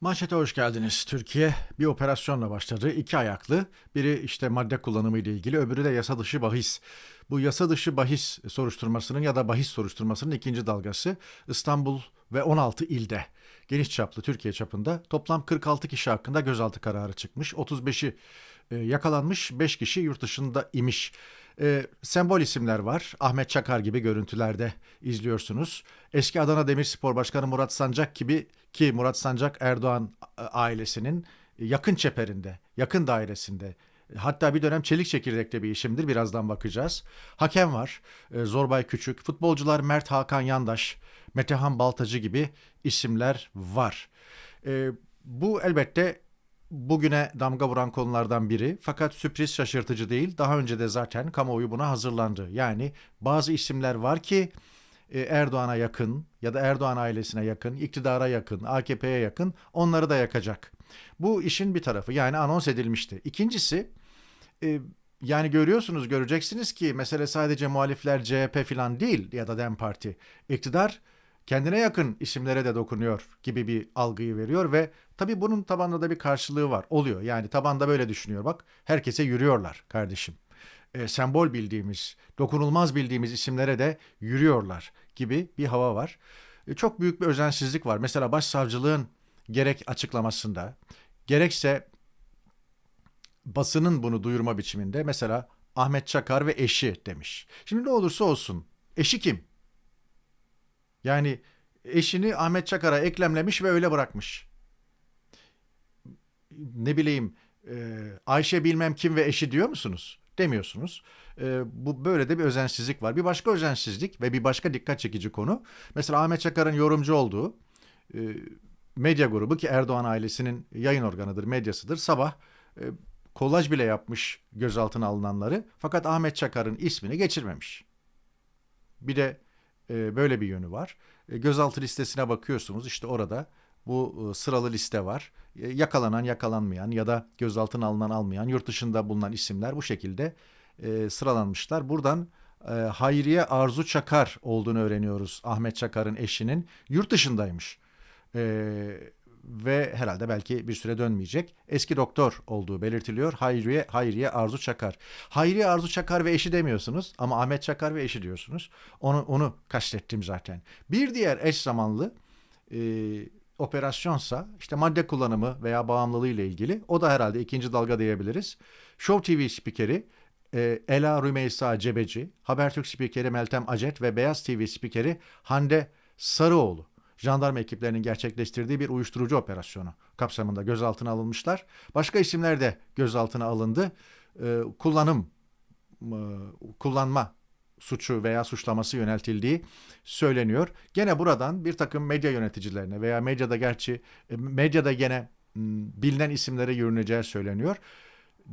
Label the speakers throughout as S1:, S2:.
S1: Manşete hoş geldiniz. Türkiye bir operasyonla başladı. İki ayaklı. Biri işte madde kullanımı ile ilgili, öbürü de yasa dışı bahis. Bu yasa dışı bahis soruşturmasının ya da bahis soruşturmasının ikinci dalgası İstanbul ve 16 ilde geniş çaplı Türkiye çapında toplam 46 kişi hakkında gözaltı kararı çıkmış. 35'i e, yakalanmış, 5 kişi yurt dışında imiş. E, sembol isimler var. Ahmet Çakar gibi görüntülerde izliyorsunuz. Eski Adana Demirspor Başkanı Murat Sancak gibi ki Murat Sancak Erdoğan a- ailesinin yakın çeperinde, yakın dairesinde Hatta bir dönem çelik çekirdekte bir işimdir. Birazdan bakacağız. Hakem var. e, Zorbay Küçük. Futbolcular Mert Hakan Yandaş, Metehan Baltacı gibi isimler var. E, bu elbette bugüne damga vuran konulardan biri. Fakat sürpriz şaşırtıcı değil. Daha önce de zaten kamuoyu buna hazırlandı. Yani bazı isimler var ki e, Erdoğan'a yakın ya da Erdoğan ailesine yakın, iktidara yakın, AKP'ye yakın onları da yakacak. Bu işin bir tarafı yani anons edilmişti. İkincisi e, yani görüyorsunuz göreceksiniz ki mesele sadece muhalifler CHP falan değil ya da DEM Parti. İktidar kendine yakın isimlere de dokunuyor gibi bir algıyı veriyor ve tabii bunun tabanda da bir karşılığı var. Oluyor yani tabanda böyle düşünüyor bak herkese yürüyorlar kardeşim. E, sembol bildiğimiz, dokunulmaz bildiğimiz isimlere de yürüyorlar gibi bir hava var. E, çok büyük bir özensizlik var. Mesela başsavcılığın gerek açıklamasında gerekse basının bunu duyurma biçiminde mesela Ahmet Çakar ve eşi demiş. Şimdi ne olursa olsun eşi kim? Yani eşini Ahmet Çakar'a eklemlemiş ve öyle bırakmış. Ne bileyim e, Ayşe bilmem kim ve eşi diyor musunuz? Demiyorsunuz. E, bu böyle de bir özensizlik var. Bir başka özensizlik ve bir başka dikkat çekici konu. Mesela Ahmet Çakar'ın yorumcu olduğu e, medya grubu ki Erdoğan ailesinin yayın organıdır, medyasıdır. Sabah e, kolaj bile yapmış gözaltına alınanları fakat Ahmet Çakar'ın ismini geçirmemiş. Bir de e, böyle bir yönü var. E, gözaltı listesine bakıyorsunuz işte orada bu e, sıralı liste var. E, yakalanan, yakalanmayan ya da gözaltına alınan, almayan, yurt dışında bulunan isimler bu şekilde e, sıralanmışlar. Buradan Hayriye Arzu Çakar olduğunu öğreniyoruz. Ahmet Çakar'ın eşinin yurt dışındaymış. Ve herhalde belki bir süre dönmeyecek. Eski doktor olduğu belirtiliyor. Hayriye, Hayriye Arzu Çakar. Hayriye Arzu Çakar ve eşi demiyorsunuz ama Ahmet Çakar ve eşi diyorsunuz. Onu, onu kastettim zaten. Bir diğer eş zamanlı operasyonsa işte madde kullanımı veya bağımlılığı ile ilgili o da herhalde ikinci dalga diyebiliriz. Show TV spikeri e, Ela Rümeysa Cebeci, Habertürk spikeri Meltem Acet ve Beyaz TV spikeri Hande Sarıoğlu jandarma ekiplerinin gerçekleştirdiği bir uyuşturucu operasyonu kapsamında gözaltına alınmışlar. Başka isimler de gözaltına alındı. Ee, kullanım, e, kullanma suçu veya suçlaması yöneltildiği söyleniyor. Gene buradan bir takım medya yöneticilerine veya medyada gerçi e, medyada gene bilinen isimlere yürüneceği söyleniyor.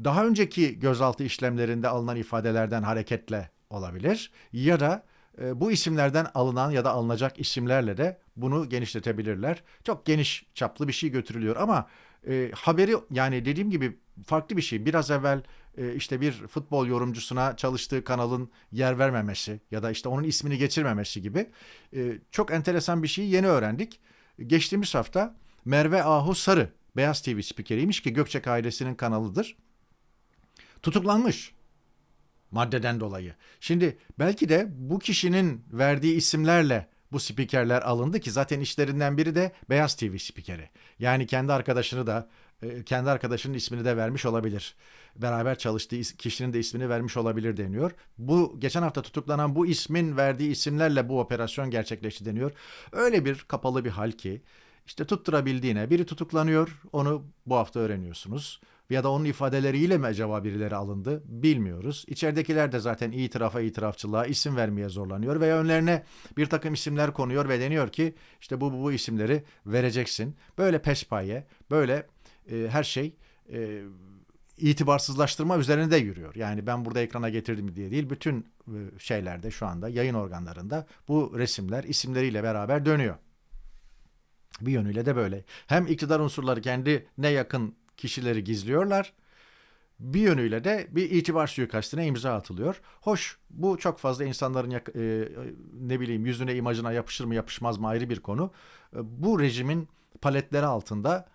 S1: Daha önceki gözaltı işlemlerinde alınan ifadelerden hareketle olabilir ya da e, bu isimlerden alınan ya da alınacak isimlerle de bunu genişletebilirler. Çok geniş çaplı bir şey götürülüyor ama e, haberi yani dediğim gibi farklı bir şey. Biraz evvel işte bir futbol yorumcusuna çalıştığı kanalın yer vermemesi ya da işte onun ismini geçirmemesi gibi e, çok enteresan bir şeyi yeni öğrendik. Geçtiğimiz hafta Merve Ahu Sarı Beyaz TV spikeriymiş ki Gökçek ailesinin kanalıdır. Tutuklanmış maddeden dolayı. Şimdi belki de bu kişinin verdiği isimlerle bu spikerler alındı ki zaten işlerinden biri de Beyaz TV spikeri. Yani kendi arkadaşını da e, kendi arkadaşının ismini de vermiş olabilir. Beraber çalıştığı kişinin de ismini vermiş olabilir deniyor. Bu geçen hafta tutuklanan bu ismin verdiği isimlerle bu operasyon gerçekleşti deniyor. Öyle bir kapalı bir hal ki işte tutturabildiğine biri tutuklanıyor onu bu hafta öğreniyorsunuz. Ya da onun ifadeleriyle mi acaba birileri alındı bilmiyoruz. İçeridekiler de zaten itirafa itirafçılığa isim vermeye zorlanıyor veya önlerine bir takım isimler konuyor ve deniyor ki işte bu bu, bu isimleri vereceksin. Böyle pespaye böyle e, her şey e, itibarsızlaştırma üzerine de yürüyor. Yani ben burada ekrana getirdim diye değil bütün e, şeylerde şu anda yayın organlarında bu resimler isimleriyle beraber dönüyor. Bir yönüyle de böyle. Hem iktidar unsurları kendine yakın kişileri gizliyorlar. Bir yönüyle de bir itibar suikastine imza atılıyor. Hoş bu çok fazla insanların e, ne bileyim yüzüne imajına yapışır mı yapışmaz mı ayrı bir konu. E, bu rejimin paletleri altında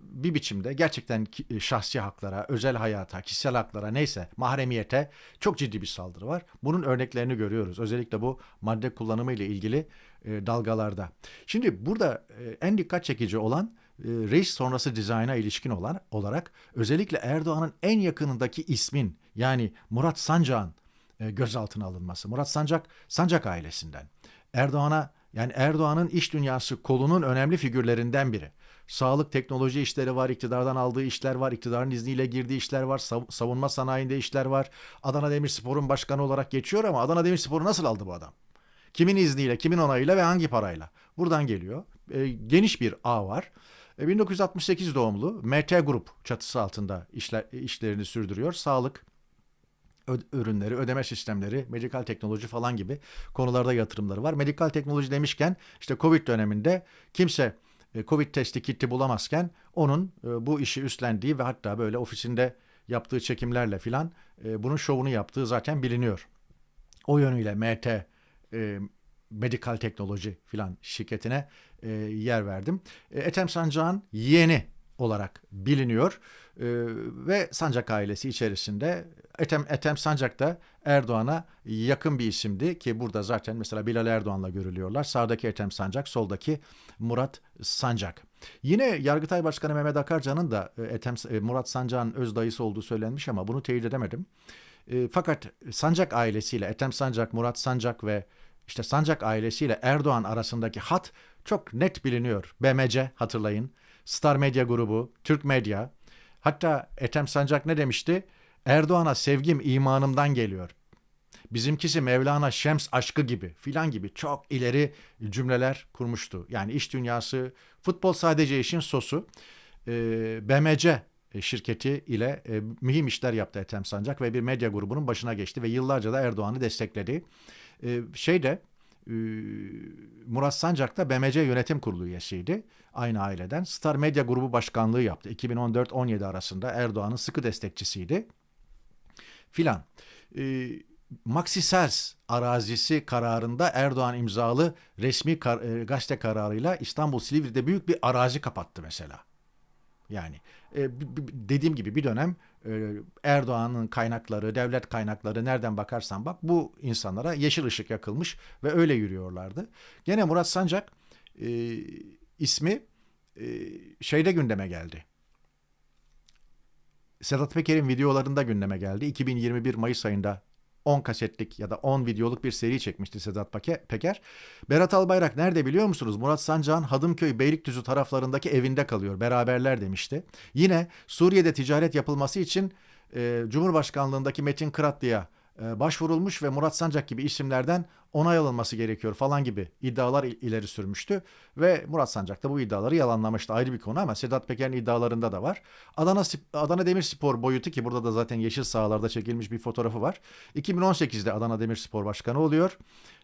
S1: bir biçimde gerçekten e, şahsi haklara, özel hayata, kişisel haklara neyse mahremiyete çok ciddi bir saldırı var. Bunun örneklerini görüyoruz. Özellikle bu madde kullanımı ile ilgili e, dalgalarda. Şimdi burada e, en dikkat çekici olan e, reis sonrası dizayna ilişkin olan olarak özellikle Erdoğan'ın en yakınındaki ismin yani Murat Sancak'ın e, gözaltına alınması. Murat Sancak, Sancak ailesinden. Erdoğan'a yani Erdoğan'ın iş dünyası kolunun önemli figürlerinden biri. Sağlık, teknoloji işleri var, iktidardan aldığı işler var, iktidarın izniyle girdiği işler var, sav- savunma sanayinde işler var. Adana Demirspor'un başkanı olarak geçiyor ama Adana Demirspor'u nasıl aldı bu adam? Kimin izniyle, kimin onayıyla ve hangi parayla? Buradan geliyor. E, geniş bir ağ var. E, 1968 doğumlu MT Grup çatısı altında işler, işlerini sürdürüyor. Sağlık, ürünleri, ödeme sistemleri, medikal teknoloji falan gibi konularda yatırımları var. Medikal teknoloji demişken işte Covid döneminde kimse e, Covid testi kiti bulamazken onun e, bu işi üstlendiği ve hatta böyle ofisinde yaptığı çekimlerle filan e, bunun şovunu yaptığı zaten biliniyor. O yönüyle MT e, Medikal Teknoloji filan şirketine e, yer verdim. E, Ethem Sancak'ın yeğeni olarak biliniyor E, ve Sancak ailesi içerisinde Ethem, Ethem Sancak da Erdoğan'a yakın bir isimdi ki burada zaten mesela Bilal Erdoğan'la görülüyorlar. Sağdaki Ethem Sancak, soldaki Murat Sancak. Yine Yargıtay Başkanı Mehmet Akarcan'ın da e, Ethem, e, Murat Sancak'ın öz dayısı olduğu söylenmiş ama bunu teyit edemedim. E, fakat Sancak ailesiyle Ethem Sancak, Murat Sancak ve işte Sancak ailesiyle Erdoğan arasındaki hat çok net biliniyor. BMC hatırlayın. Star Medya grubu, Türk Medya. Hatta Ethem Sancak ne demişti? Erdoğan'a sevgim imanımdan geliyor. Bizimkisi Mevlana Şems aşkı gibi filan gibi çok ileri cümleler kurmuştu. Yani iş dünyası, futbol sadece işin sosu. Ee, BMC şirketi ile e, mühim işler yaptı Ethem Sancak ve bir medya grubunun başına geçti ve yıllarca da Erdoğan'ı destekledi. Ee, şeyde e, Murat Sancak da BMC yönetim kurulu üyesiydi. Aynı aileden. Star Medya grubu başkanlığı yaptı. 2014-17 arasında Erdoğan'ın sıkı destekçisiydi. Filan. Ee, Maxi Sels arazisi kararında Erdoğan imzalı resmi kar, e, gazete kararıyla İstanbul Silivri'de büyük bir arazi kapattı mesela. Yani e, dediğim gibi bir dönem e, Erdoğan'ın kaynakları, devlet kaynakları nereden bakarsan bak bu insanlara yeşil ışık yakılmış ve öyle yürüyorlardı. Gene Murat Sancak e, ismi e, şeyde gündeme geldi. Sedat Peker'in videolarında gündeme geldi. 2021 Mayıs ayında 10 kasetlik ya da 10 videoluk bir seri çekmişti Sedat Peker. Berat Albayrak nerede biliyor musunuz? Murat Sancak'ın Hadımköy Beylikdüzü taraflarındaki evinde kalıyor. Beraberler demişti. Yine Suriye'de ticaret yapılması için e, Cumhurbaşkanlığındaki Metin Kıratlı'ya başvurulmuş ve Murat Sancak gibi isimlerden onay alınması gerekiyor falan gibi iddialar il- ileri sürmüştü. Ve Murat Sancak da bu iddiaları yalanlamıştı. Ayrı bir konu ama Sedat Peker'in iddialarında da var. Adana, Adana Demirspor boyutu ki burada da zaten yeşil sahalarda çekilmiş bir fotoğrafı var. 2018'de Adana Demirspor Başkanı oluyor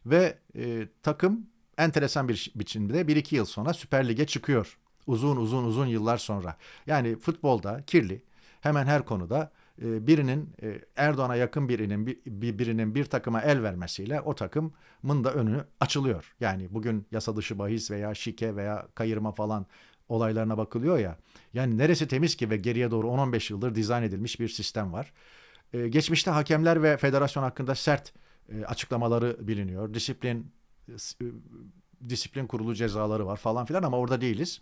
S1: ve e, takım enteresan bir biçimde 1-2 yıl sonra Süper Lig'e çıkıyor. Uzun uzun uzun yıllar sonra. Yani futbolda kirli hemen her konuda e, birinin e, Erdoğan'a yakın birinin bir, bir- birinin bir takıma el vermesiyle o takımın da önü açılıyor. Yani bugün yasa dışı bahis veya şike veya kayırma falan olaylarına bakılıyor ya. Yani neresi temiz ki ve geriye doğru 10-15 yıldır dizayn edilmiş bir sistem var. E, geçmişte hakemler ve federasyon hakkında sert e, açıklamaları biliniyor. Disiplin e, e, disiplin kurulu cezaları var falan filan ama orada değiliz.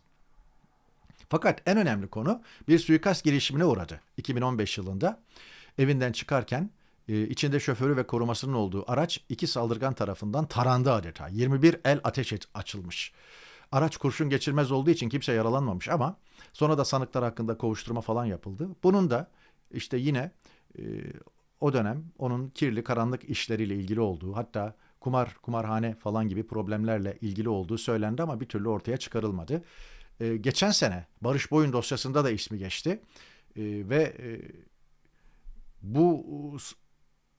S1: Fakat en önemli konu bir suikast girişimine uğradı 2015 yılında. Evinden çıkarken e, içinde şoförü ve korumasının olduğu araç iki saldırgan tarafından tarandı adeta. 21 el ateş et- açılmış. Araç kurşun geçirmez olduğu için kimse yaralanmamış ama sonra da sanıklar hakkında kovuşturma falan yapıldı. Bunun da işte yine e, o dönem onun kirli karanlık işleriyle ilgili olduğu hatta kumar kumarhane falan gibi problemlerle ilgili olduğu söylendi ama bir türlü ortaya çıkarılmadı. E, geçen sene Barış Boyun dosyasında da ismi geçti E, ve e, bu s-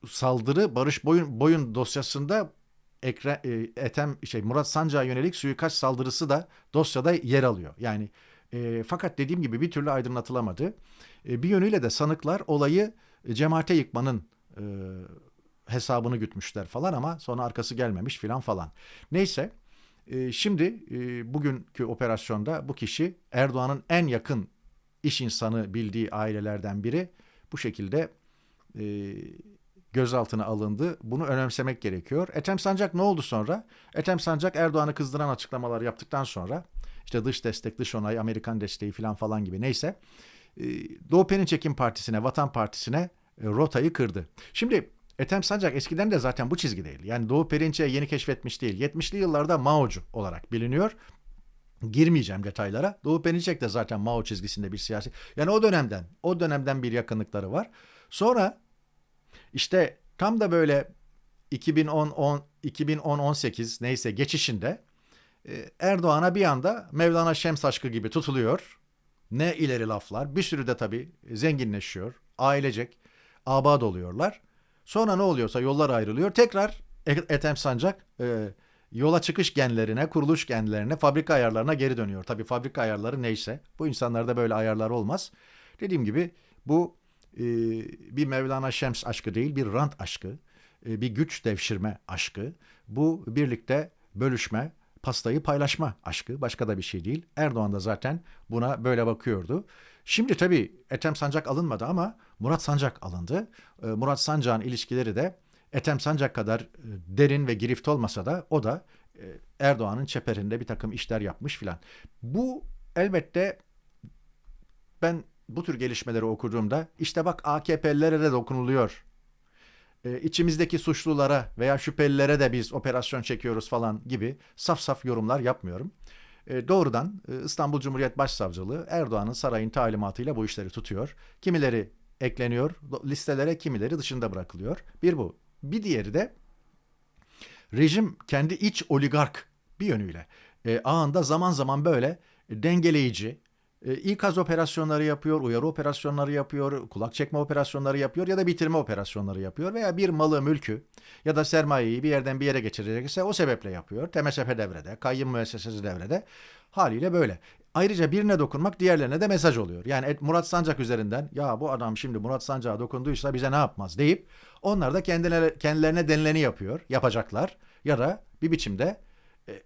S1: saldırı Barış Boyun, Boyun dosyasında Ekre, e, Ethem şey Murat Sancak'a yönelik suikast saldırısı da dosyada yer alıyor. Yani e, fakat dediğim gibi bir türlü aydınlatılamadı. E, bir yönüyle de sanıklar olayı e, cemaate yıkmanın e, hesabını gütmüşler falan ama sonra arkası gelmemiş filan falan. Neyse E, şimdi e, bugünkü operasyonda bu kişi Erdoğan'ın en yakın iş insanı bildiği ailelerden biri bu şekilde e, gözaltına alındı. Bunu önemsemek gerekiyor. Ethem Sancak ne oldu sonra? Ethem Sancak Erdoğan'ı kızdıran açıklamalar yaptıktan sonra işte dış destek, dış onay, Amerikan desteği falan falan gibi neyse e, Doğu Perinçek'in partisine, Vatan Partisi'ne e, rotayı kırdı. Şimdi Ethem Sancak eskiden de zaten bu çizgi değil. Yani Doğu Perinçek'i yeni keşfetmiş değil. 70'li yıllarda Mao'cu olarak biliniyor. Girmeyeceğim detaylara. Doğu Perinçek de zaten Mao çizgisinde bir siyasi. Yani o dönemden, o dönemden bir yakınlıkları var. Sonra işte tam da böyle 2010 2010 18 neyse geçişinde e, Erdoğan'a bir anda Mevlana Şems aşkı gibi tutuluyor. Ne ileri laflar. Bir sürü de tabii zenginleşiyor. Ailecek abad oluyorlar. Sonra ne oluyorsa yollar ayrılıyor. Tekrar Ethem Sancak e, yola çıkış genlerine, kuruluş genlerine, fabrika ayarlarına geri dönüyor. Tabii fabrika ayarları neyse. Bu insanlarda böyle ayarlar olmaz. Dediğim gibi bu e, bir Mevlana Şems aşkı değil, bir rant aşkı, e, bir güç devşirme aşkı. Bu birlikte bölüşme, pastayı paylaşma aşkı. Başka da bir şey değil. Erdoğan da zaten buna böyle bakıyordu. Şimdi tabii Ethem Sancak alınmadı ama Murat Sancak alındı. E, Murat Sancak'ın ilişkileri de Ethem Sancak kadar e, derin ve girift olmasa da o da e, Erdoğan'ın çeperinde bir takım işler yapmış filan. Bu elbette ben bu tür gelişmeleri okuduğumda işte bak AKP'lilere de dokunuluyor. Ee, içimizdeki suçlulara veya şüphelilere de biz operasyon çekiyoruz falan gibi saf saf yorumlar yapmıyorum. Ee, doğrudan e, İstanbul Cumhuriyet Başsavcılığı Erdoğan'ın sarayın talimatıyla bu işleri tutuyor. Kimileri ekleniyor listelere, kimileri dışında bırakılıyor. Bir bu. Bir diğeri de rejim kendi iç oligark bir yönüyle e, ağında zaman zaman böyle dengeleyici, e, ikaz operasyonları yapıyor, uyarı operasyonları yapıyor, kulak çekme operasyonları yapıyor ya da bitirme operasyonları yapıyor veya bir malı, mülkü ya da sermayeyi bir yerden bir yere geçirecekse o sebeple yapıyor. TMSF devrede, kayyum müessesesi devrede. Haliyle böyle. Ayrıca birine dokunmak diğerlerine de mesaj oluyor. Yani Murat Sancak üzerinden ya bu adam şimdi Murat Sancak'a dokunduysa bize ne yapmaz deyip onlar da kendilerine, kendilerine denileni yapıyor, yapacaklar ya da bir biçimde e,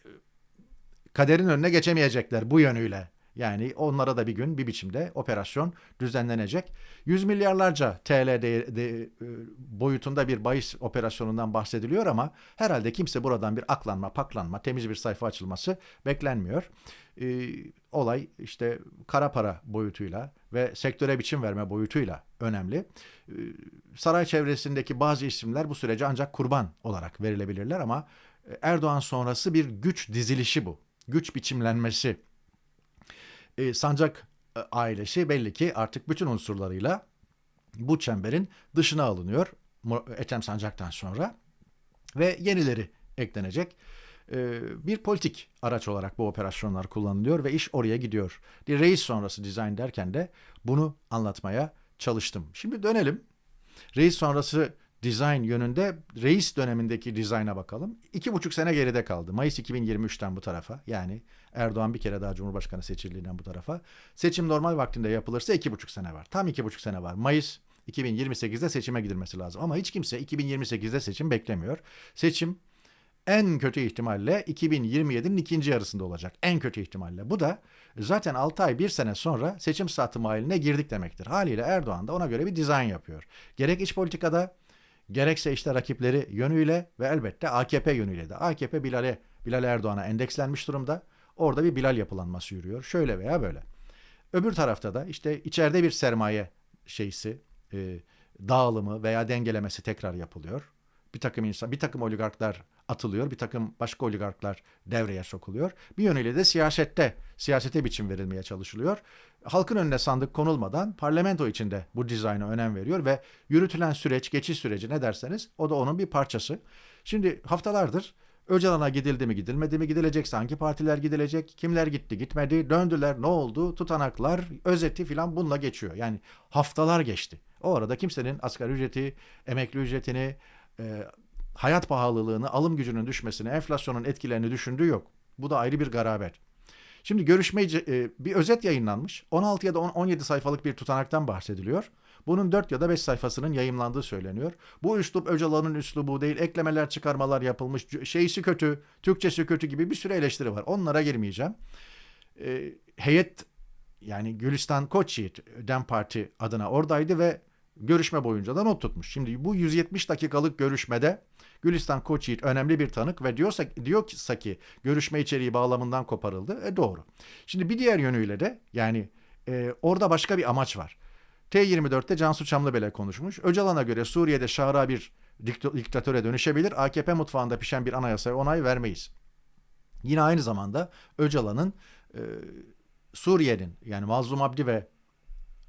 S1: kaderin önüne geçemeyecekler bu yönüyle. Yani onlara da bir gün bir biçimde operasyon düzenlenecek. Yüz milyarlarca TL de, de, e, boyutunda bir bahis operasyonundan bahsediliyor ama herhalde kimse buradan bir aklanma, paklanma, temiz bir sayfa açılması beklenmiyor. Ee, olay işte kara para boyutuyla ve sektöre biçim verme boyutuyla önemli. Ee, saray çevresindeki bazı isimler bu sürece ancak kurban olarak verilebilirler ama Erdoğan sonrası bir güç dizilişi bu. Güç biçimlenmesi e, Sancak e, ailesi belli ki artık bütün unsurlarıyla bu çemberin dışına alınıyor Ethem Sancak'tan sonra ve yenileri eklenecek. E, bir politik araç olarak bu operasyonlar kullanılıyor ve iş oraya gidiyor. Reis sonrası dizayn derken de bunu anlatmaya çalıştım. Şimdi dönelim. Reis sonrası dizayn yönünde reis dönemindeki dizayna bakalım. İki buçuk sene geride kaldı. Mayıs 2023'ten bu tarafa yani Erdoğan bir kere daha Cumhurbaşkanı seçildiğinden bu tarafa. Seçim normal vaktinde yapılırsa iki buçuk sene var. Tam iki buçuk sene var. Mayıs 2028'de seçime gidilmesi lazım. Ama hiç kimse 2028'de seçim beklemiyor. Seçim en kötü ihtimalle 2027'nin ikinci yarısında olacak. En kötü ihtimalle. Bu da zaten 6 ay 1 sene sonra seçim saati mahiline girdik demektir. Haliyle Erdoğan da ona göre bir dizayn yapıyor. Gerek iç politikada gerekse işte rakipleri yönüyle ve elbette AKP yönüyle de. AKP Bilal'e Bilal Erdoğan'a endekslenmiş durumda. Orada bir Bilal yapılanması yürüyor. Şöyle veya böyle. Öbür tarafta da işte içeride bir sermaye şeysi, e, dağılımı veya dengelemesi tekrar yapılıyor. Bir takım insan, bir takım oligarklar atılıyor, bir takım başka oligarklar devreye sokuluyor. Bir yönüyle de siyasette, siyasete biçim verilmeye çalışılıyor. Halkın önüne sandık konulmadan parlamento içinde bu dizayna önem veriyor ve yürütülen süreç, geçiş süreci ne derseniz o da onun bir parçası. Şimdi haftalardır Öcalan'a gidildi mi gidilmedi mi gidilecekse hangi partiler gidilecek kimler gitti gitmedi döndüler ne oldu tutanaklar özeti filan bununla geçiyor. Yani haftalar geçti. O arada kimsenin asgari ücreti emekli ücretini e, hayat pahalılığını alım gücünün düşmesini enflasyonun etkilerini düşündüğü yok. Bu da ayrı bir garabet. Şimdi görüşme e, bir özet yayınlanmış. 16 ya da 17 sayfalık bir tutanaktan bahsediliyor. Bunun 4 ya da 5 sayfasının yayımlandığı söyleniyor. Bu üslup Öcalan'ın üslubu değil. Eklemeler çıkarmalar yapılmış. Şeysi kötü, Türkçesi kötü gibi bir sürü eleştiri var. Onlara girmeyeceğim. E, heyet yani Gülistan Koçyiğit Dem Parti adına oradaydı ve görüşme boyunca da not tutmuş. Şimdi bu 170 dakikalık görüşmede Gülistan Koçyiğit önemli bir tanık ve diyorsa, diyorsa ki görüşme içeriği bağlamından koparıldı. E doğru. Şimdi bir diğer yönüyle de yani e, orada başka bir amaç var. T24'te Cansu Çamlıbel'e konuşmuş. Öcalan'a göre Suriye'de şara bir diktatöre dönüşebilir. AKP mutfağında pişen bir anayasaya onay vermeyiz. Yine aynı zamanda Öcalan'ın e, Suriye'nin yani Mazlum Abdi ve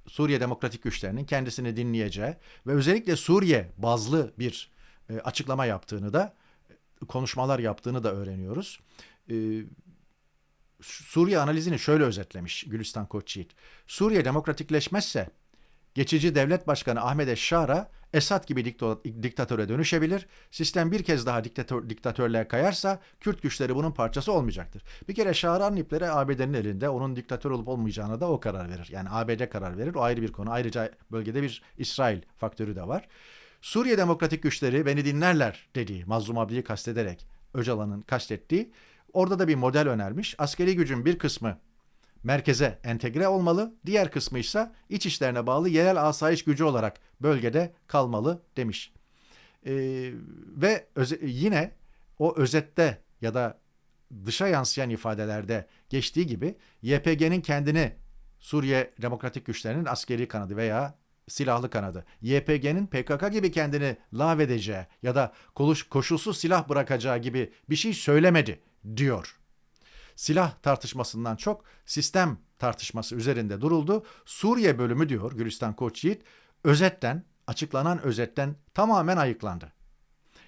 S1: Suriye Demokratik Güçlerinin kendisini dinleyeceği ve özellikle Suriye bazlı bir e, açıklama yaptığını da konuşmalar yaptığını da öğreniyoruz. E, Suriye analizini şöyle özetlemiş Gülistan Koçyiğit. Suriye demokratikleşmezse geçici devlet başkanı Ahmet Eşşara Esad gibi diktatöre dönüşebilir. Sistem bir kez daha diktatör, diktatörlüğe kayarsa Kürt güçleri bunun parçası olmayacaktır. Bir kere Şahra'nın ipleri ABD'nin elinde. Onun diktatör olup olmayacağına da o karar verir. Yani ABD karar verir. O ayrı bir konu. Ayrıca bölgede bir İsrail faktörü de var. Suriye demokratik güçleri beni dinlerler dediği Mazlum Abdi'yi kastederek Öcalan'ın kastettiği orada da bir model önermiş. Askeri gücün bir kısmı merkeze entegre olmalı, diğer kısmı ise iç işlerine bağlı yerel asayiş gücü olarak bölgede kalmalı demiş. Ee, ve yine o özette ya da dışa yansıyan ifadelerde geçtiği gibi YPG'nin kendini Suriye Demokratik Güçlerinin askeri kanadı veya silahlı kanadı. YPG'nin PKK gibi kendini lağvedeceği ya da koşulsuz silah bırakacağı gibi bir şey söylemedi diyor silah tartışmasından çok sistem tartışması üzerinde duruldu. Suriye bölümü diyor Gülistan Koçyiğit özetten açıklanan özetten tamamen ayıklandı.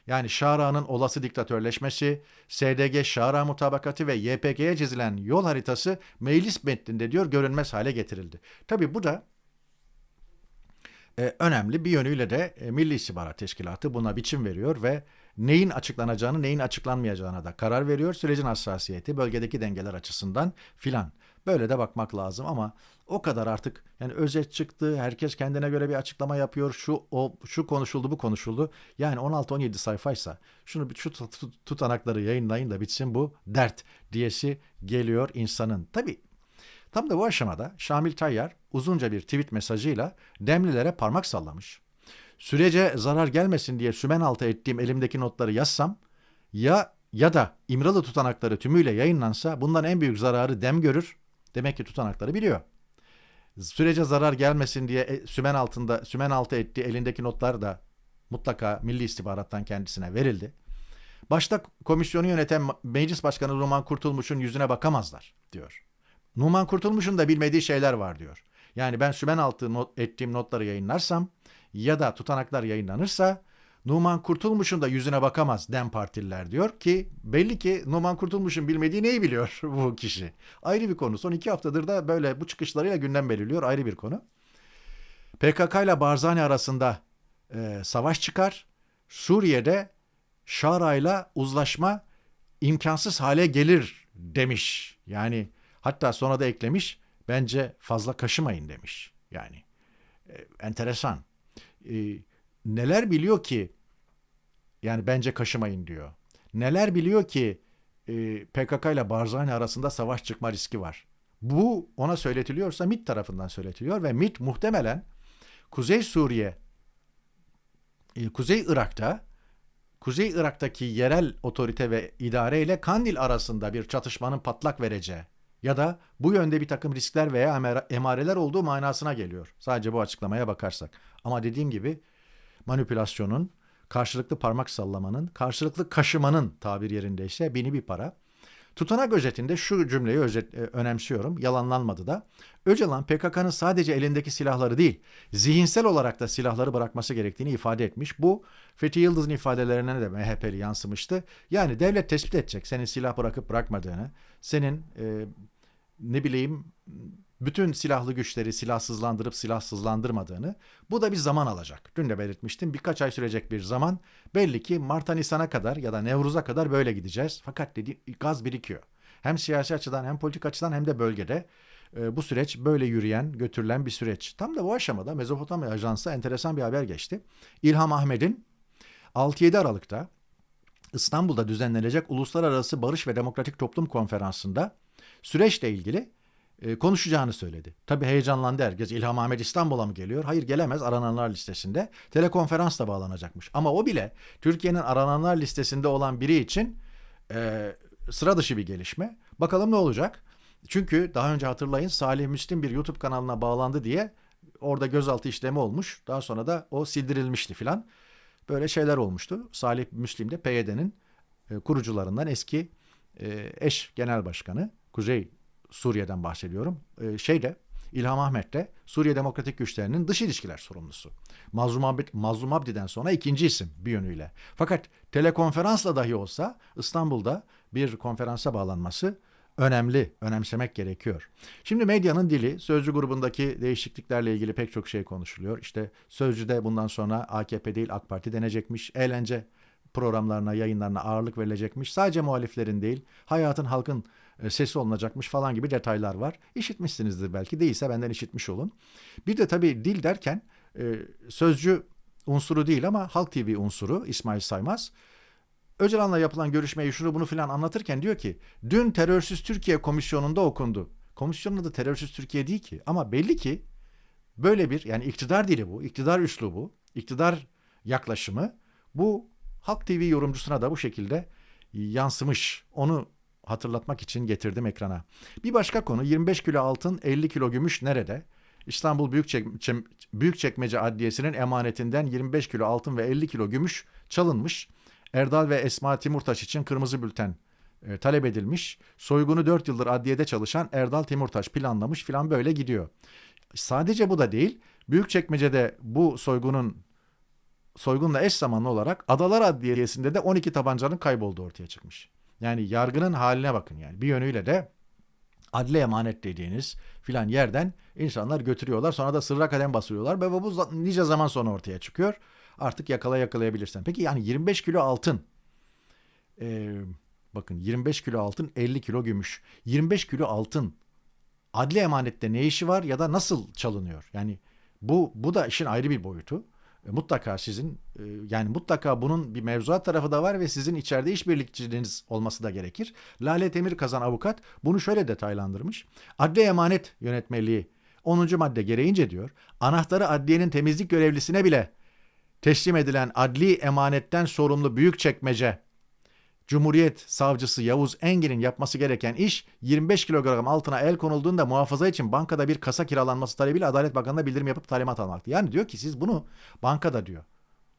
S1: Yani Şara'nın olası diktatörleşmesi, SDG Şara mutabakatı ve YPG'ye çizilen yol haritası meclis metninde diyor görünmez hale getirildi. Tabi bu da e, önemli bir yönüyle de e, Milli İstihbarat Teşkilatı buna biçim veriyor ve neyin açıklanacağını, neyin açıklanmayacağına da karar veriyor. Sürecin hassasiyeti, bölgedeki dengeler açısından filan. Böyle de bakmak lazım ama o kadar artık yani özet çıktı. Herkes kendine göre bir açıklama yapıyor. Şu o şu konuşuldu, bu konuşuldu. Yani 16 17 sayfaysa şunu şu tutanakları yayınlayın da bitsin bu dert diyesi geliyor insanın. Tabii tam da bu aşamada Şamil Tayyar uzunca bir tweet mesajıyla Demlilere parmak sallamış sürece zarar gelmesin diye sümen altı ettiğim elimdeki notları yazsam ya ya da İmralı tutanakları tümüyle yayınlansa bundan en büyük zararı dem görür. Demek ki tutanakları biliyor. Sürece zarar gelmesin diye e, sümen altında sümen altı ettiği elindeki notlar da mutlaka Milli İstihbarat'tan kendisine verildi. Başta komisyonu yöneten Meclis Başkanı Numan Kurtulmuş'un yüzüne bakamazlar diyor. Numan Kurtulmuş'un da bilmediği şeyler var diyor. Yani ben sümen altı not, ettiğim notları yayınlarsam ya da tutanaklar yayınlanırsa Numan Kurtulmuş'un da yüzüne bakamaz Dem Partililer diyor ki belli ki Numan Kurtulmuş'un bilmediği neyi biliyor bu kişi. Ayrı bir konu. Son iki haftadır da böyle bu çıkışlarıyla gündem belirliyor. Ayrı bir konu. PKK ile Barzani arasında e, savaş çıkar. Suriye'de Şara ile uzlaşma imkansız hale gelir demiş. Yani hatta sonra da eklemiş bence fazla kaşımayın demiş. Yani e, enteresan e, neler biliyor ki yani bence kaşımayın diyor. Neler biliyor ki e, PKK ile Barzani arasında savaş çıkma riski var. Bu ona söyletiliyorsa MIT tarafından söyletiliyor ve MIT muhtemelen Kuzey Suriye, e, Kuzey Irak'ta Kuzey Irak'taki yerel otorite ve idare ile Kandil arasında bir çatışmanın patlak vereceği ya da bu yönde bir takım riskler veya emareler olduğu manasına geliyor. Sadece bu açıklamaya bakarsak. Ama dediğim gibi manipülasyonun, karşılıklı parmak sallamanın, karşılıklı kaşımanın tabir yerindeyse bini bir para. Tutanak özetinde şu cümleyi özet, e, önemsiyorum. Yalanlanmadı da. Öcalan PKK'nın sadece elindeki silahları değil, zihinsel olarak da silahları bırakması gerektiğini ifade etmiş. Bu Fethi Yıldız'ın ifadelerine de MHP'li yansımıştı. Yani devlet tespit edecek senin silah bırakıp bırakmadığını, senin e, ne bileyim bütün silahlı güçleri silahsızlandırıp silahsızlandırmadığını bu da bir zaman alacak. Dün de belirtmiştim birkaç ay sürecek bir zaman belli ki Mart'a Nisan'a kadar ya da Nevruz'a kadar böyle gideceğiz. Fakat dedi gaz birikiyor. Hem siyasi açıdan hem politik açıdan hem de bölgede. e, bu süreç böyle yürüyen, götürülen bir süreç. Tam da bu aşamada Mezopotamya Ajansı enteresan bir haber geçti. İlham Ahmet'in 6-7 Aralık'ta İstanbul'da düzenlenecek Uluslararası Barış ve Demokratik Toplum Konferansı'nda süreçle ilgili e, konuşacağını söyledi. Tabii heyecanlandı herkes. İlham Ahmet İstanbul'a mı geliyor? Hayır gelemez arananlar listesinde. Telekonferansla bağlanacakmış. Ama o bile Türkiye'nin arananlar listesinde olan biri için e, sıra dışı bir gelişme. Bakalım ne olacak? Çünkü daha önce hatırlayın Salih Müslim bir YouTube kanalına bağlandı diye orada gözaltı işlemi olmuş. Daha sonra da o sildirilmişti filan. Böyle şeyler olmuştu. Salih Müslim de PYD'nin e, kurucularından eski e, eş genel başkanı. Kuzey Suriye'den bahsediyorum. E, şeyde İlham Ahmet de Suriye Demokratik Güçlerinin dış ilişkiler sorumlusu. Mazlum, Abdi, Mazlum Abdi'den sonra ikinci isim bir yönüyle. Fakat telekonferansla dahi olsa İstanbul'da bir konferansa bağlanması önemli, önemsemek gerekiyor. Şimdi medyanın dili, Sözcü grubundaki değişikliklerle ilgili pek çok şey konuşuluyor. İşte Sözcü'de bundan sonra AKP değil AK Parti denecekmiş. Eğlence programlarına, yayınlarına ağırlık verilecekmiş. Sadece muhaliflerin değil, hayatın, halkın sesi olunacakmış falan gibi detaylar var. İşitmişsinizdir belki. Değilse benden işitmiş olun. Bir de tabii dil derken e, Sözcü unsuru değil ama Halk TV unsuru İsmail Saymaz. Öcalan'la yapılan görüşmeyi şunu bunu filan anlatırken diyor ki dün terörsüz Türkiye komisyonunda okundu. Komisyonun adı terörsüz Türkiye değil ki ama belli ki böyle bir yani iktidar dili bu, iktidar üslubu, iktidar yaklaşımı bu Halk TV yorumcusuna da bu şekilde yansımış. Onu hatırlatmak için getirdim ekrana. Bir başka konu 25 kilo altın 50 kilo gümüş nerede? İstanbul Büyükçek Büyükçekmece Adliyesi'nin emanetinden 25 kilo altın ve 50 kilo gümüş çalınmış. Erdal ve Esma Timurtaş için kırmızı bülten e, talep edilmiş. Soygunu 4 yıldır adliyede çalışan Erdal Timurtaş planlamış filan böyle gidiyor. Sadece bu da değil. Büyükçekmece'de bu soygunun soygunla eş zamanlı olarak Adalar Adliyesi'nde de 12 tabancanın kaybolduğu ortaya çıkmış. Yani yargının haline bakın yani. Bir yönüyle de adli emanet dediğiniz filan yerden insanlar götürüyorlar. Sonra da sırra kadem basıyorlar ve bu nice zaman sonra ortaya çıkıyor. Artık yakala yakalayabilirsen. Peki yani 25 kilo altın. Ee, bakın 25 kilo altın 50 kilo gümüş. 25 kilo altın adli emanette ne işi var ya da nasıl çalınıyor? Yani bu bu da işin ayrı bir boyutu. E, mutlaka sizin e, yani mutlaka bunun bir mevzuat tarafı da var ve sizin içeride işbirlikçiliğiniz olması da gerekir. Lale Temir Kazan avukat bunu şöyle detaylandırmış. Adli emanet yönetmeliği 10. madde gereğince diyor anahtarı adliyenin temizlik görevlisine bile teslim edilen adli emanetten sorumlu büyük çekmece Cumhuriyet Savcısı Yavuz Engin'in yapması gereken iş 25 kilogram altına el konulduğunda muhafaza için bankada bir kasa kiralanması talebiyle Adalet Bakanı'na bildirim yapıp talimat almaktı. Yani diyor ki siz bunu bankada diyor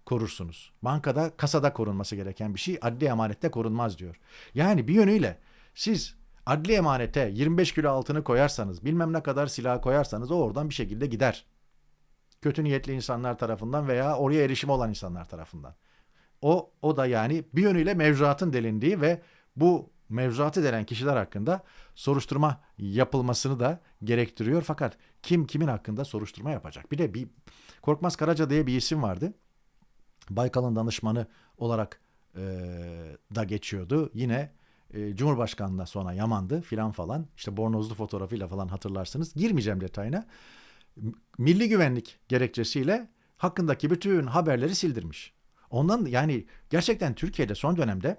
S1: korursunuz. Bankada kasada korunması gereken bir şey adli emanette korunmaz diyor. Yani bir yönüyle siz adli emanete 25 kilo altını koyarsanız bilmem ne kadar silah koyarsanız o oradan bir şekilde gider. Kötü niyetli insanlar tarafından veya oraya erişimi olan insanlar tarafından. O, o da yani bir yönüyle mevzuatın delindiği ve bu mevzuatı delen kişiler hakkında soruşturma yapılmasını da gerektiriyor. Fakat kim kimin hakkında soruşturma yapacak? Bir de bir Korkmaz Karaca diye bir isim vardı. Baykal'ın danışmanı olarak e, da geçiyordu. Yine e, Cumhurbaşkanı'ndan sonra Yaman'dı filan falan. İşte bornozlu fotoğrafıyla falan hatırlarsınız. Girmeyeceğim detayına. Milli güvenlik gerekçesiyle hakkındaki bütün haberleri sildirmiş. Ondan yani gerçekten Türkiye'de son dönemde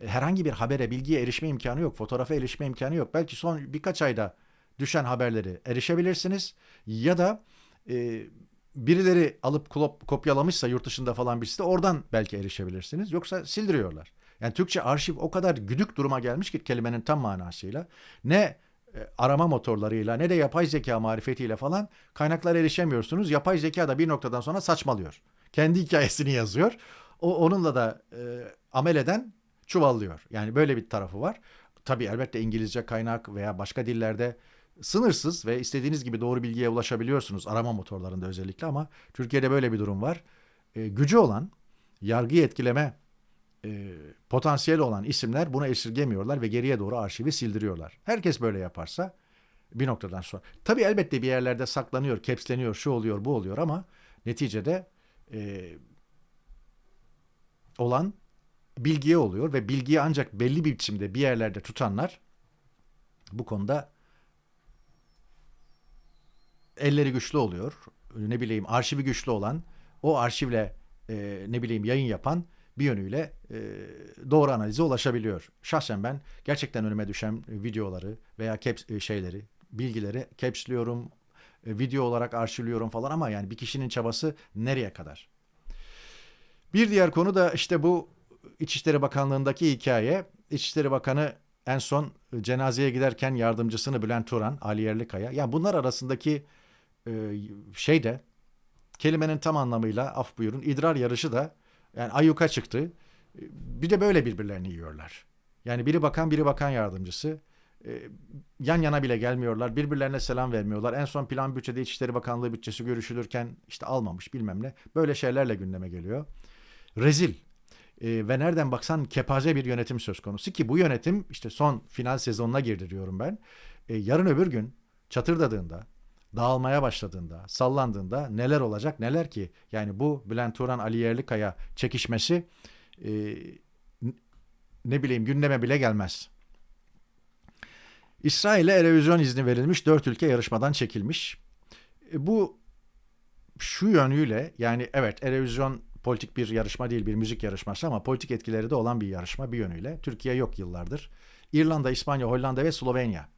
S1: e, herhangi bir habere, bilgiye erişme imkanı yok. Fotoğrafa erişme imkanı yok. Belki son birkaç ayda düşen haberleri erişebilirsiniz. Ya da e, birileri alıp kopyalamışsa yurt dışında falan birisi de oradan belki erişebilirsiniz. Yoksa sildiriyorlar. Yani Türkçe arşiv o kadar güdük duruma gelmiş ki kelimenin tam manasıyla. Ne e, arama motorlarıyla ne de yapay zeka marifetiyle falan kaynaklara erişemiyorsunuz. Yapay zeka da bir noktadan sonra saçmalıyor. Kendi hikayesini yazıyor. O onunla da e, amel eden çuvallıyor. Yani böyle bir tarafı var. Tabii elbette İngilizce kaynak veya başka dillerde sınırsız ve istediğiniz gibi doğru bilgiye ulaşabiliyorsunuz arama motorlarında özellikle ama Türkiye'de böyle bir durum var. E, gücü olan, yargıyı etkileme e, potansiyeli olan isimler buna esirgemiyorlar ve geriye doğru arşivi sildiriyorlar. Herkes böyle yaparsa bir noktadan sonra. Tabii elbette bir yerlerde saklanıyor, kepsleniyor, şu oluyor, bu oluyor ama neticede e, olan bilgiye oluyor ve bilgiyi ancak belli bir biçimde bir yerlerde tutanlar bu konuda elleri güçlü oluyor. Ne bileyim arşivi güçlü olan o arşivle e, ne bileyim yayın yapan bir yönüyle e, doğru analize ulaşabiliyor. Şahsen ben gerçekten önüme düşen videoları veya caps, e, şeyleri, bilgileri capsliyorum, video olarak arşivliyorum falan ama yani bir kişinin çabası nereye kadar? Bir diğer konu da işte bu İçişleri Bakanlığı'ndaki hikaye. İçişleri Bakanı en son cenazeye giderken yardımcısını Bülent Turan, Ali Yerlikaya. Yani bunlar arasındaki e, şey de kelimenin tam anlamıyla af buyurun idrar yarışı da yani ayyuka çıktı. Bir de böyle birbirlerini yiyorlar. Yani biri bakan biri bakan yardımcısı. E, yan yana bile gelmiyorlar. Birbirlerine selam vermiyorlar. En son plan bütçede İçişleri Bakanlığı bütçesi görüşülürken işte almamış bilmem ne. Böyle şeylerle gündeme geliyor. Rezil. E, ve nereden baksan kepaze bir yönetim söz konusu ki bu yönetim işte son final sezonuna girdi diyorum ben. E, yarın öbür gün çatırdadığında, dağılmaya başladığında, sallandığında neler olacak neler ki? Yani bu Bülent Turan Ali Yerlikaya çekişmesi e, ne bileyim gündeme bile gelmez. İsrail'e Erevizyon izni verilmiş, dört ülke yarışmadan çekilmiş. E, bu şu yönüyle yani evet Erevizyon politik bir yarışma değil bir müzik yarışması ama politik etkileri de olan bir yarışma bir yönüyle. Türkiye yok yıllardır. İrlanda, İspanya, Hollanda ve Slovenya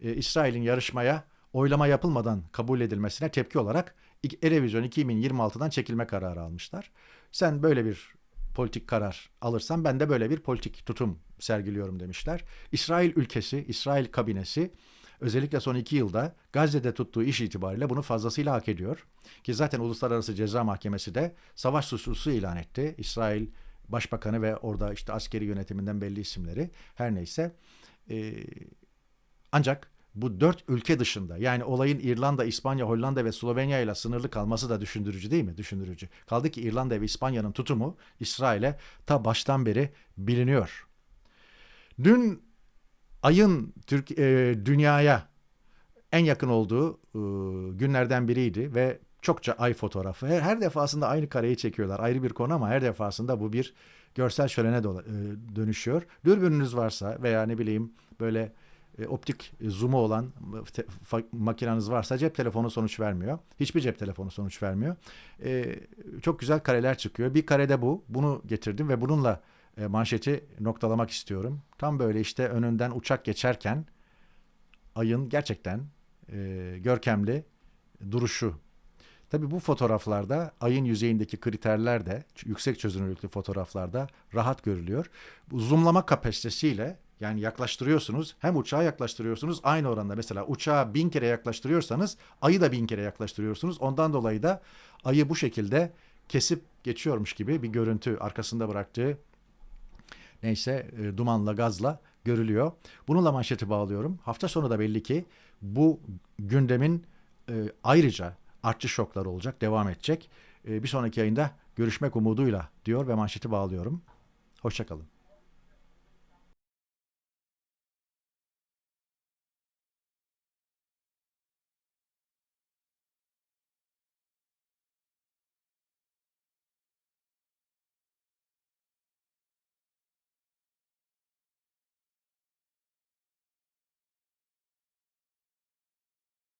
S1: e, İsrail'in yarışmaya oylama yapılmadan kabul edilmesine tepki olarak Erevizyon 2026'dan çekilme kararı almışlar. Sen böyle bir politik karar alırsan ben de böyle bir politik tutum sergiliyorum demişler. İsrail ülkesi, İsrail kabinesi özellikle son iki yılda Gazze'de tuttuğu iş itibariyle bunu fazlasıyla hak ediyor. Ki zaten Uluslararası Ceza Mahkemesi de savaş suçlusu ilan etti. İsrail Başbakanı ve orada işte askeri yönetiminden belli isimleri her neyse. Ee, ancak bu dört ülke dışında yani olayın İrlanda, İspanya, Hollanda ve Slovenya ile sınırlı kalması da düşündürücü değil mi? Düşündürücü. Kaldı ki İrlanda ve İspanya'nın tutumu İsrail'e ta baştan beri biliniyor. Dün ayın Türk e, dünyaya en yakın olduğu e, günlerden biriydi ve çokça ay fotoğrafı. Her, her defasında aynı kareyi çekiyorlar. Ayrı bir konu ama her defasında bu bir görsel şölene dola, e, dönüşüyor. Dürbününüz varsa veya ne bileyim böyle e, optik zoom'u olan te, fa, makineniz varsa cep telefonu sonuç vermiyor. Hiçbir cep telefonu sonuç vermiyor. E, çok güzel kareler çıkıyor. Bir karede bu. Bunu getirdim ve bununla e, manşeti noktalamak istiyorum. Tam böyle işte önünden uçak geçerken ayın gerçekten e, görkemli duruşu. Tabii bu fotoğraflarda ayın yüzeyindeki kriterler de yüksek çözünürlüklü fotoğraflarda rahat görülüyor. Bu zoomlama kapasitesiyle yani yaklaştırıyorsunuz hem uçağı yaklaştırıyorsunuz aynı oranda mesela uçağı bin kere yaklaştırıyorsanız ayı da bin kere yaklaştırıyorsunuz. Ondan dolayı da ayı bu şekilde kesip geçiyormuş gibi bir görüntü arkasında bıraktığı neyse e, dumanla gazla görülüyor. Bununla manşeti bağlıyorum. Hafta sonu da belli ki bu gündemin e, ayrıca artçı şoklar olacak, devam edecek. E, bir sonraki yayında görüşmek umuduyla diyor ve manşeti bağlıyorum. Hoşçakalın.